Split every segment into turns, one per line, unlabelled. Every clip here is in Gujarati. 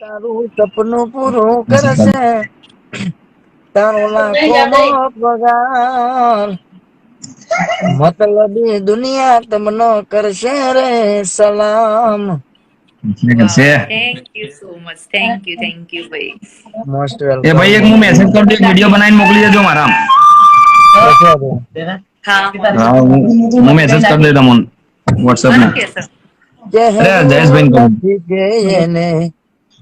તારું સપનું પૂરું કરશે તારો લાખો પગાર મતલબી દુનિયા તમને કરશે રે સલામ
કરશે
thank you so much thank you thank you ભાઈ
મોસ્ટ
એ
વેલકમ
ભાઈ એક હું મેસેજ કરી દઉં વિડીયો બનાવીને મોકલી દેજો મારા
હા
હા હું હું મેસેજ કરી દઉં તમને વોટ્સઅપ ને
કે સર
અરે, જયેશભાઈને કહું.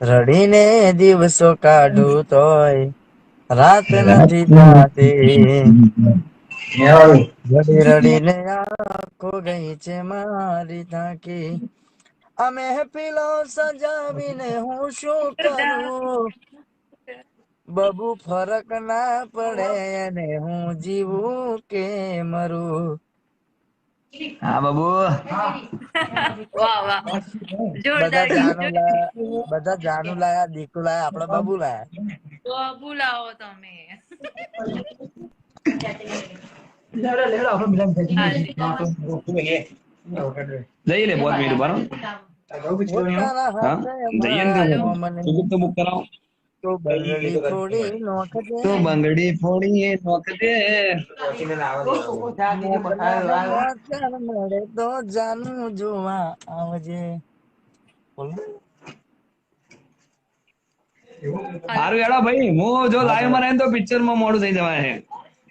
રડીને દિવસો કાઢું તોય રાત નથી થાતી રડી રડીને આખો ગઈ છે મારી થાકી અમે પીલો સજાવીને હું શું કરું? બબુ ફરક ના પડે અને હું જીવું કે મરું?
હા બાબુ.
વાહ વાહ. જોરદાર
બધા જાનુ લાયા દીકુ લાયા આપડે બાબુ લાયા.
બાબુ લાવો તમે.
જઈ લે બહુ મીઠું બરાબર જઈએ ને તો બુક કરાવો.
તો બંગડી ફોડી નોખ દે
તો બંગડી ફોડી એ નોખ દે
મળે તો જાનું જોવા આવજે. બોલો
સારું એડા ભાઈ હું જો લાઈવમાં રહીને તો પિક્ચરમાં મોડું થઈ જવાય છે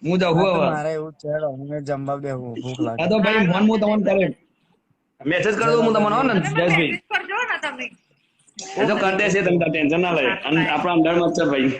હું જાઉં હવે.
મારે એવું છે હું જમવા બેહું ભૂખ લાગે
તો ભાઈ ફોન હું તમને કરે. મેસેજ કરી દઉં હું તમને હો ને જયેશભાઈ
મેસેજ કરજો ને તમે.
એ તો કરી દેશે તમે ટેન્શન ના લઈ આપણા અંદર જ છે ભાઈ.